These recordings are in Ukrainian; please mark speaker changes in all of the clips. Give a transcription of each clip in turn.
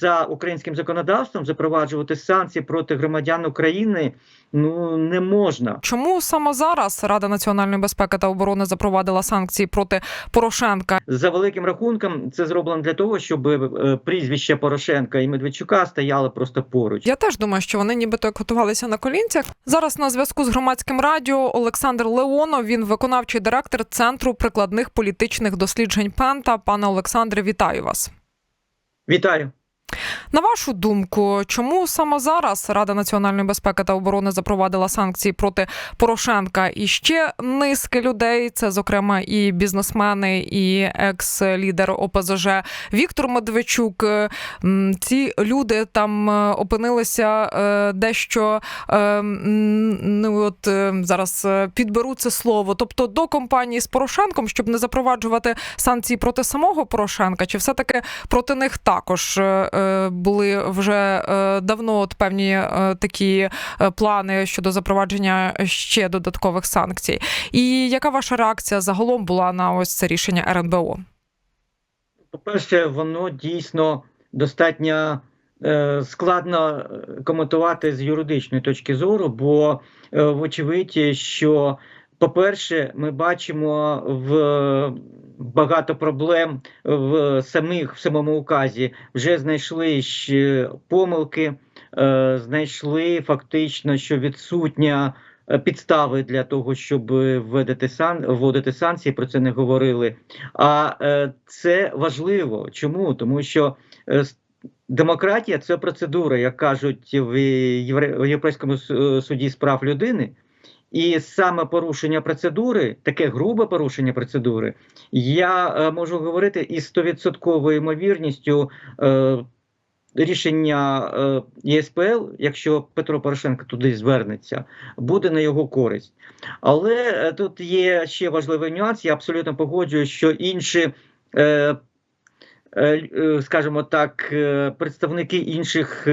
Speaker 1: за українським законодавством запроваджувати санкції проти громадян України ну не можна.
Speaker 2: Чому саме зараз Рада національної безпеки та оборони запровадила санкції проти Порошенка?
Speaker 1: За великим рахунком, це зроблено для того, щоб е, прізвище Порошенка і Медведчука стояли просто поруч.
Speaker 2: Я теж думаю, що вони нібито як готувалися на колінцях. Зараз на зв'язку з громадським радіо Олександр Леонов. Він виконавчий директор центру прикладних політичних досліджень Пента. Пане Олександре, вітаю вас.
Speaker 1: Вітаю.
Speaker 2: На вашу думку, чому саме зараз Рада національної безпеки та оборони запровадила санкції проти Порошенка і ще низки людей, це зокрема і бізнесмени, і екс-лідер ОПЗЖ Віктор Медведчук. Е, Ці люди там е, опинилися е, дещо ну от зараз підберу це слово, тобто до компанії з Порошенком, щоб не запроваджувати санкції проти самого Порошенка, чи все таки проти них також були вже е, давно от певні е, такі е, плани щодо запровадження ще додаткових санкцій. І яка ваша реакція загалом була на ось це рішення РНБО?
Speaker 1: По-перше, воно дійсно достатньо е, складно е, коментувати з юридичної точки зору, бо е, вочевидь, що, по-перше, ми бачимо в багато проблем в самих в самому указі. Вже знайшли ще помилки, е, знайшли фактично, що відсутня. е, Підстави для того, щоб введити сан вводити санкції, про це не говорили. А е, це важливо. Чому? Тому що демократія це процедура, як кажуть в Європейському суді з прав людини. І саме порушення процедури, таке грубе порушення процедури, я е, можу говорити із 100% ймовірністю е, рішення е, ЄСПЛ, якщо Петро Порошенко туди звернеться, буде на його користь. Але тут є ще важливий нюанс. Я абсолютно погоджуюсь, що інші, скажімо так, представники інших.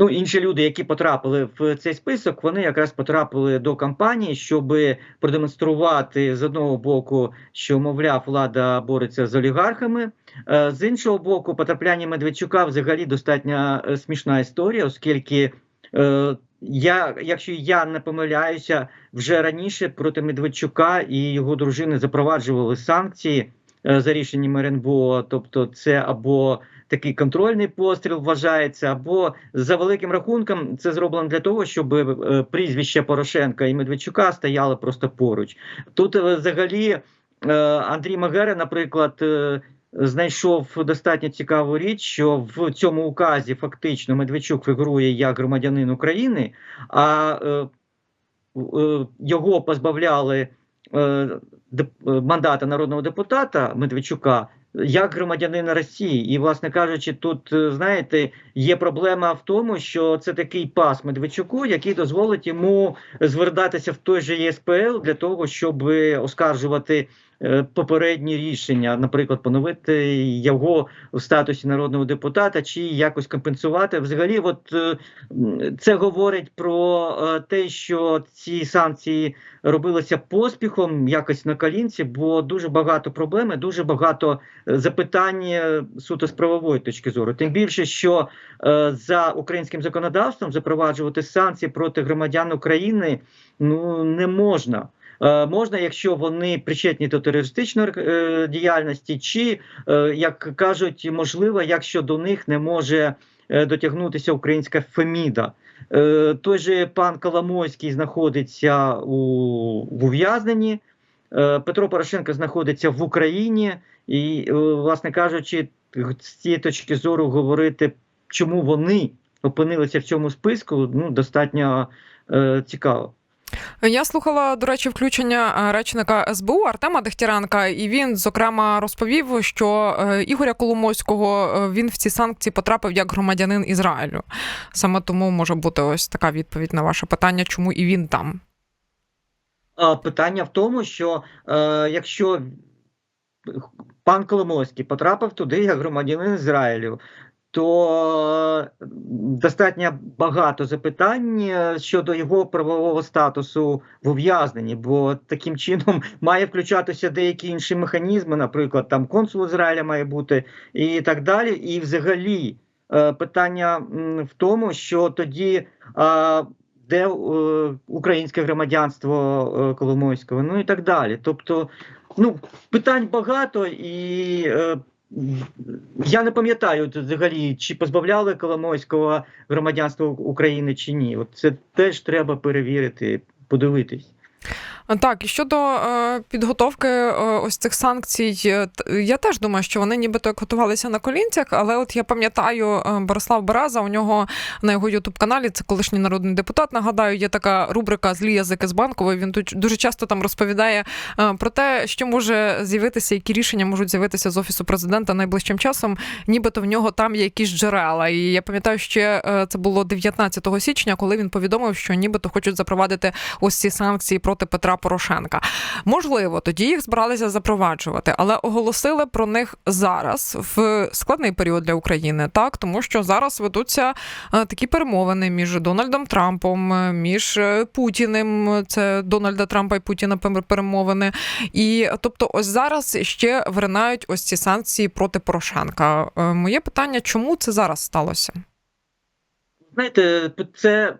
Speaker 1: Ну, інші люди, які потрапили в цей список, вони якраз потрапили до кампанії, щоб продемонструвати з одного боку, що мовляв, влада бореться з олігархами. е, З іншого боку, потрапляння Медведчука взагалі достатньо е, смішна історія, оскільки е, я, якщо я не помиляюся, вже раніше проти Медведчука і його дружини запроваджували санкції за рішенням РНБО, тобто це або такий контрольний постріл вважається, або за великим рахунком це зроблено для того, щоб е, прізвище Порошенка і Медведчука стояли просто поруч. Тут е, взагалі е, Андрій Магера, наприклад. Знайшов достатньо цікаву річ, що в цьому указі фактично Медведчук фігурує як громадянин України, а його позбавляли мандата народного депутата Медведчука як громадянина Росії. І, власне кажучи, тут е, знаєте, є проблема в тому, що це такий пас Медведчуку, який дозволить йому звертатися в той же ЄСПЛ для того, щоб оскаржувати е, попередні рішення, наприклад, поновити його в статусі народного депутата чи якось компенсувати. Взагалі, от е, це говорить про е, те, що ці санкції робилися поспіхом, якось на колінці, бо дуже багато проблем, дуже багато е, запитань е, суто з правової точки зору. Тим більше, що е, за українським законодавством запроваджувати санкції проти громадян України ну не можна. Е, Можна, якщо вони причетні до терористичної е, діяльності, чи е, як кажуть, можливо, якщо до них не може дотягнутися українська Феміда. Той же пан Коломойський знаходиться у в ув'язненні. Петро Порошенко знаходиться в Україні, і, власне кажучи, з цієї точки зору говорити, чому вони опинилися в цьому списку, ну достатньо е, цікаво.
Speaker 2: Я слухала, до речі, включення е, речника СБУ Артема Дегтяренка, і він зокрема розповів, що е, Ігоря Коломойського е, він в ці санкції потрапив як громадянин Ізраїлю. Саме тому може бути ось така відповідь на ваше питання, чому і він там.
Speaker 1: Питання в тому, що е, якщо пан Коломойський потрапив туди як громадянин Ізраїлю, то е, достатньо багато запитань е, щодо його правового статусу в ув'язненні, бо таким чином має включатися деякі інші механізми, наприклад, там консул Ізраїля має бути і так далі. І взагалі е, питання в тому, що тоді де українське громадянство Коломойського, ну і так далі. Тобто, ну питань багато і. Я не пам'ятаю взагалі, чи позбавляли Коломойського громадянства України чи ні. От це теж треба перевірити, подивитись.
Speaker 2: Так, і щодо е, підготовки е, ось цих санкцій, е, я теж думаю, що вони нібито готувалися на колінцях, але от я пам'ятаю е, Борислав Береза, у нього на його ютуб-каналі, це колишній народний депутат. Нагадаю, є така рубрика Злі язики з банкової. Він тут дуже часто там розповідає е, про те, що може з'явитися, які рішення можуть з'явитися з офісу президента найближчим часом. Нібито в нього там є якісь джерела. І я пам'ятаю, ще е, це було 19 січня, коли він повідомив, що нібито хочуть запровадити ось ці санкції проти Петра Порошенка. Можливо, тоді їх збиралися запроваджувати, але оголосили про них зараз в складний період для України, так тому що зараз ведуться е, такі перемовини між Дональдом Трампом, е, між е, Путіним. Це Дональда Трампа і Путіна перемовини. І тобто, ось зараз ще виринають ось ці санкції проти Порошенка. Моє питання, чому це зараз сталося?
Speaker 1: Знаєте, це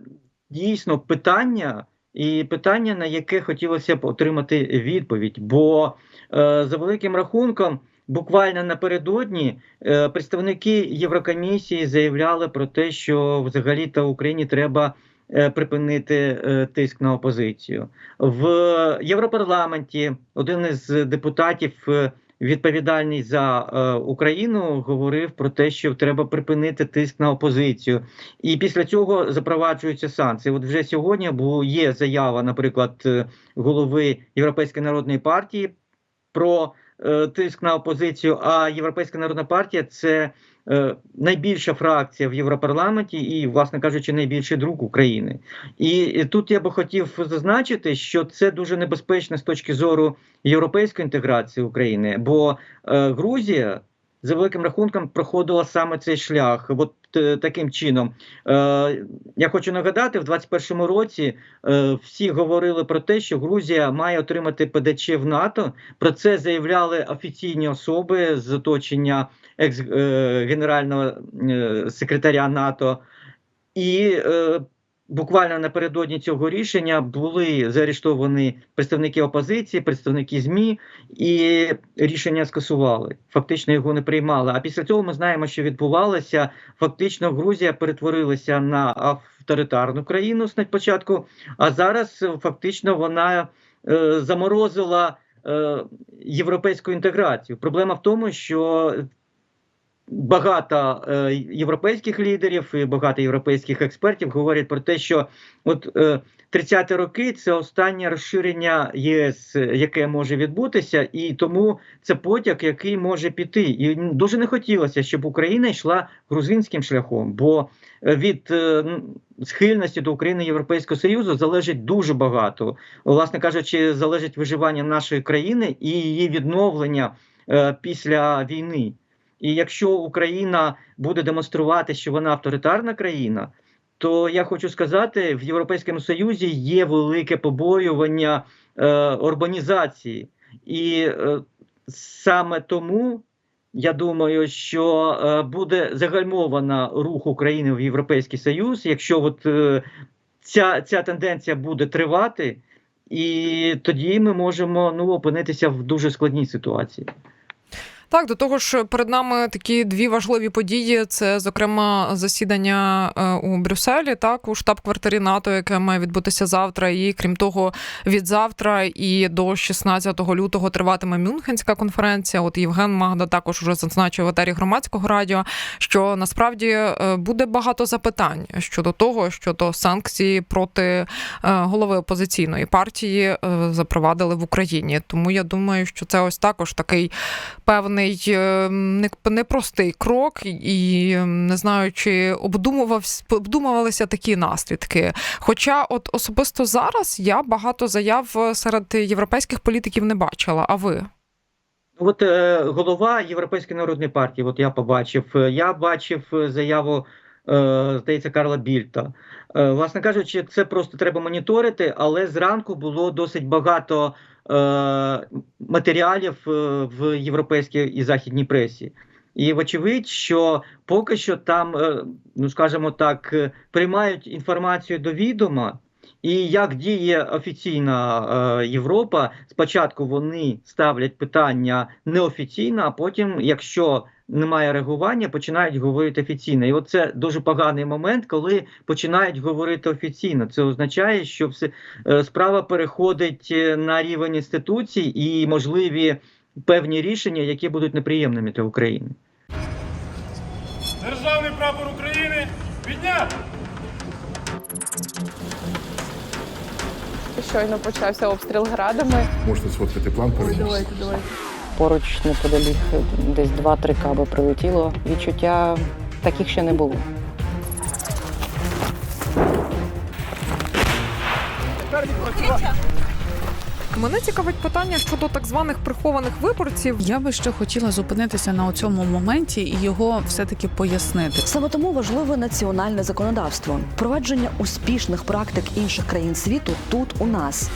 Speaker 1: дійсно питання, і питання, на яке хотілося б отримати відповідь. Бо е, за великим рахунком, буквально напередодні е, представники Єврокомісії заявляли про те, що взагалі-то Україні треба е, припинити е, тиск на опозицію. В Європарламенті один із депутатів. Відповідальний за е, Україну говорив про те, що треба припинити тиск на опозицію, і після цього запроваджуються санкції. От вже сьогодні бо є заява, наприклад, е, голови Європейської народної партії про е, тиск на опозицію. А Європейська народна партія це найбільша фракція в Європарламенті і, власне кажучи, найбільший друг України. І, тут я би хотів зазначити, що це дуже небезпечно з точки зору європейської інтеграції України, бо е, Грузія. За великим рахунком проходила саме цей шлях. От е, таким чином. Е, я хочу нагадати, в 21-му році е, всі говорили про те, що Грузія має отримати ПДЧ в НАТО. Про це заявляли офіційні особи з оточення екс е, генерального е, секретаря НАТО. І е, буквально напередодні цього рішення були заарештовані представники опозиції, представники ЗМІ, і рішення скасували. Фактично його не приймали. А після цього ми знаємо, що відбувалося. Фактично, Грузія перетворилася на авторитарну країну спочатку, а зараз фактично вона заморозила європейську інтеграцію. Проблема в тому, що багато е, європейських лідерів і багато європейських експертів говорять про те, що от е, 30-ті роки це останнє розширення ЄС, яке може відбутися, і тому це потяг, який може піти. І дуже не хотілося, щоб Україна йшла грузинським шляхом, бо е, від е, схильності до України Європейського Союзу залежить дуже багато. Власне кажучи, залежить виживання нашої країни і її відновлення е, після війни. І якщо Україна буде демонструвати, що вона авторитарна країна, то я хочу сказати, в Європейському Союзі є велике побоювання е, урбанізації, і е, саме тому я думаю, що е, буде загальмована рух України в Європейський Союз, якщо от е, ця, ця тенденція буде тривати, і тоді ми можемо ну опинитися в дуже складній ситуації.
Speaker 2: Так, до того ж, перед нами такі дві важливі події. Це, зокрема, засідання е, у Брюсселі, так у штаб-квартирі НАТО, яке має відбутися завтра. І крім того, від завтра і до 16 лютого триватиме Мюнхенська конференція. От Євген Магда також уже зазначив в етері громадського радіо, що насправді е, буде багато запитань щодо того, що то санкції проти е, голови опозиційної партії запровадили в Україні. Тому я думаю, що це ось також такий певний е, непростий крок, і е, не знаю, чи обдумувалися такі наслідки. Хоча, от особисто зараз я багато заяв серед європейських політиків не бачила. А ви?
Speaker 1: От е, голова Європейської народної партії, от я побачив, е, я бачив е, заяву, е, здається, Карла Більта. Е, власне кажучи, це просто треба моніторити, але зранку було досить багато е, матеріалів е, в європейській і західній пресі. І вочевидь, що поки що там, е, ну скажімо так, е, приймають інформацію до відома. І як діє офіційна е, Європа, спочатку вони ставлять питання неофіційно, а потім, якщо немає реагування, починають говорити офіційно. І оце дуже поганий момент, коли починають говорити офіційно. Це означає, що все, е, справа переходить е, на рівень інституцій і можливі певні рішення, які будуть неприємними для України.
Speaker 3: Державний прапор України підняти!
Speaker 4: Щойно почався обстріл градами.
Speaker 5: Можете сфоткати план переніс.
Speaker 6: Поруч неподалік десь 2-3 каби прилетіло. Відчуття таких ще не було.
Speaker 2: Мене цікавить питання щодо так званих прихованих виборців.
Speaker 7: Я би ще хотіла зупинитися на цьому моменті і його все-таки пояснити.
Speaker 8: Саме тому важливе національне законодавство, впровадження успішних практик інших країн світу тут у нас.